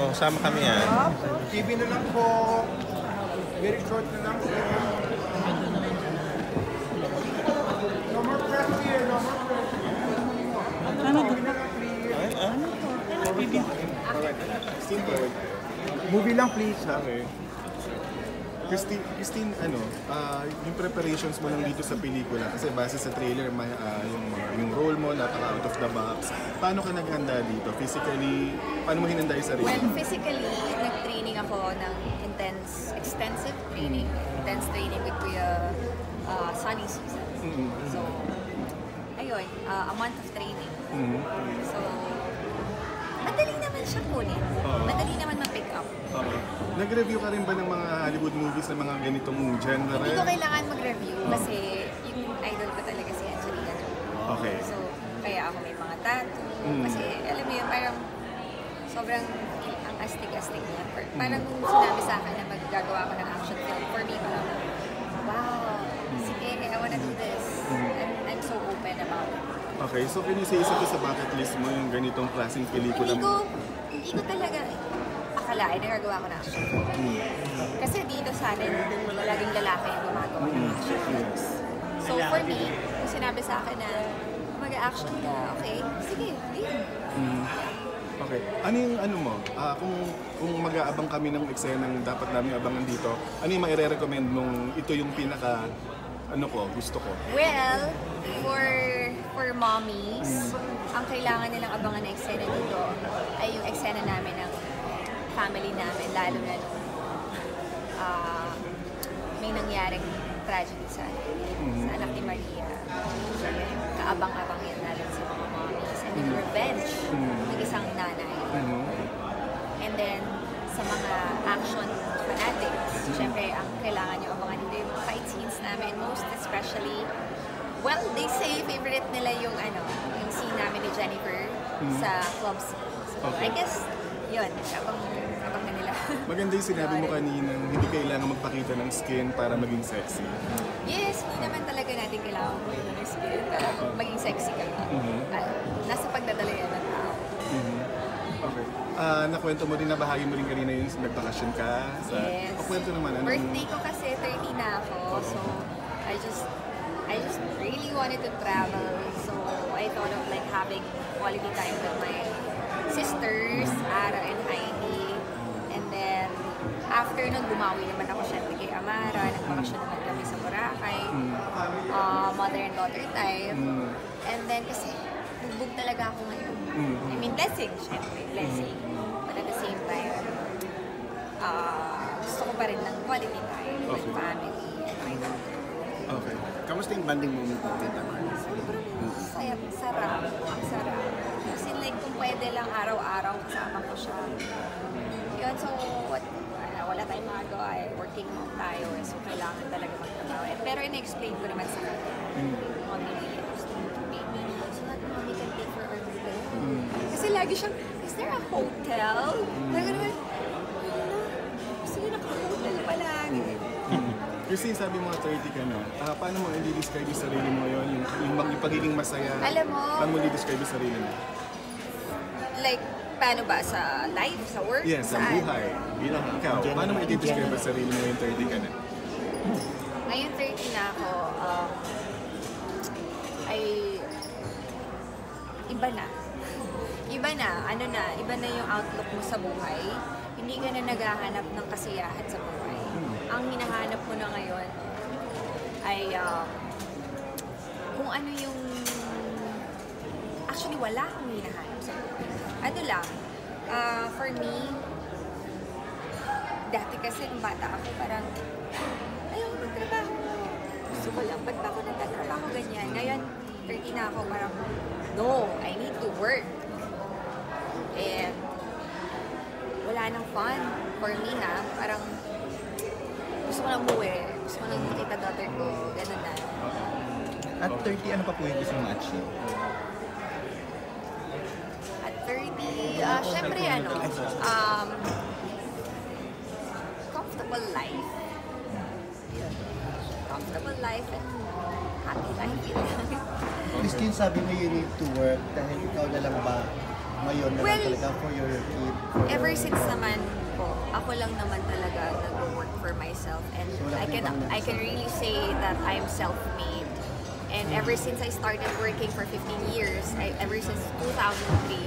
Oo, sama kami yan. TV na lang po. Very short na lang po. No more press here, no more press. Ano ah? Christine, forward. Movie lang please ha. Okay. Christine, Christine, ano, ah, yung preparations mo lang dito sa pelikula, kasi base sa trailer, may, ah, yung, yung role mo, napaka out of the box. Paano ka naghanda dito? Physically, paano mo hinanda yung sarili? Well, physically, nag-training ako ng intense, extensive training. Intense training with Kuya uh, Sunny Season. Mm-mm. So, ayun, uh, a month of training. Mhm. So, madali naman siya kunin. Oo. Madali naman Oo. Nag-review ka rin ba ng mga Hollywood movies na mga ganitong genre? Hindi ko kailangan mag-review kasi yung idol ko talaga si Angelina Jolie. Okay. So, kaya ako may mga tattoo. Mm. Kasi, alam mo yun, parang sobrang ang astig-astig niya. Par- Parang kung sinabi sa akin na maggagawa ko ng action film, for me, parang, wow, sige, I wanna do this. Mm. I'm, I'm so open about it. Okay, so can you say isa to sa bucket list mo yung ganitong klaseng pelikula Hindi ko, mo? hindi ko talaga akalain na gagawa ko action. Mm. Kasi dito sa atin, laging lalaki yung gumagawa ng Mm. action films. So for me, kung sinabi sa akin na mag-action ka, okay, sige, game. Mm. Okay. Ano yung ano mo? Ah, kung kung mag-aabang kami ng eksenang dapat namin abangan dito, ano yung maire-recommend mong ito yung pinaka ano ko, gusto ko? Well, for for mommies, ang kailangan nilang abangan na eksena dito ay yung eksena namin ng family namin, lalo na nung ah, may nangyaring tragedy sa, sa anak ni Maria. Kaabang-abang yan natin sa mga mommies. And yung revenge ng isang nanay. Mhm. And then, sa mga action fanatics, syempre, ang kailangan nyo abangan dito yung mga fight scenes namin, most especially, well, they say favorite nila yung ano, yung scene namin ni Jennifer sa club scene. So, Okay. I guess, yun, abang, abang na nila. Maganda yung sinabi mo kanina, hindi kailangan magpakita ng skin para maging sexy. yes, hindi naman talaga natin kailangan mo yung skin para maging sexy ka. Ah, nasa pagdadala yan ng tao. Mhm. Okay. Ah, nakwento mo rin, nabahagi mo rin kanina yung nagbakasyon ka. Sa, Yes. Pakwento naman, anong... Birthday ko kasi 30 na ako. So, I just I just really wanted to travel. So, I thought of like having quality time with my sisters, Ara and Heidi. And then, after nun, bumawi naman ako syempre kay Amara. Nagbakasyon naman kami sa Boracay. Uh, mother and daughter time. Mm. And then, kasi, bugbog talaga ako ngayon. Mm. I mean, blessing, syempre, blessing. But at the same time, ah gusto ko pa rin ng quality time with family and my daughter. Okay. Kamusta yung banding moment mo with Tamara? Sobrang saya, sarap, ang sarap. Kasi like, kung pwede lang araw-araw kasama ko siya. Yun, so, what, wala, wala tayong magagawa eh. Working mom tayo eh, so kailangan talaga magtrabaho. Eh, Pero in-explain ko naman sa kanya. Mommy to make me so that mommy can take for our birthday. Kasi lagi siyang, is there a hotel? Lagi naman, niya naka-hotel. Christine, sabi mo 30 ka na. Ah, paano mo i-describe yung sarili mo ngayon? Yung, yung, yung pagiging masaya? Alam mo- Paano mo i-describe yung sarili mo? Like, paano ba? Sa life? Sa work? Yes, sa buhay. Bilang ikaw, paano mo i-describe ang sarili mo yung 30 ka na? Ngayon 30 na ako, um, ay iba na. Iba na, ano na, iba na yung outlook mo sa buhay. Hindi ka na naghahanap ng kasiyahan sa buhay. Ang hinahanap mo na ngayon ay um, kung ano yung actually wala akong hinahanap sa buhay. Ano lang, ah, for me, dati kasi nung bata ako parang ayaw ko magtrabaho. Gusto ko lang, ba't ba ako nagtatrabaho ganyan? Ngayon, 30 na ako, parang, no, I need to work. And, wala nang fun for me na. Parang, gusto ko lang umuwi. Gusto ko lang makita daughter ko. Ganun na. At 30, ano pa po yung gusto mong achieve? At 30, ah, syempre ano, um, comfortable life. Yun. Comfortable life and happy life. Yun. Christine, sabi mo you need to work dahil ikaw na lang ba ngayon na Well, lang talaga for your kid? For Ever your- since naman po, ako lang naman talaga nag-work for myself and I can I can really say that I'm self-made. And ever since I started working for 15 years, I, ever since 2003,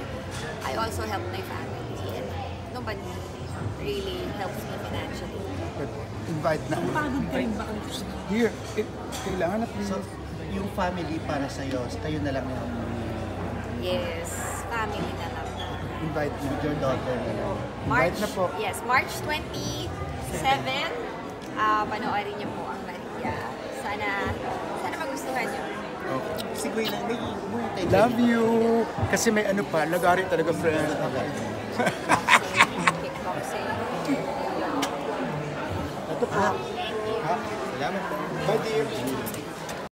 I also helped my family and nobody really helps me financially. But invite na. Here, eh, kailangan na please. So, yung family para sa'yo, kayo na lang yung Yes, family na lang na. Invite na. with your daughter na lang. March, na po. yes, March 27, ah panoorin niyo po ang Maria. Sana, sana magustuhan niyo. Si Gwen lang, may may tayo. Love you. Kasi may ano pa, lagari talaga friend. Boxing, kickboxing. Ito po. Salamat po. Bye dear.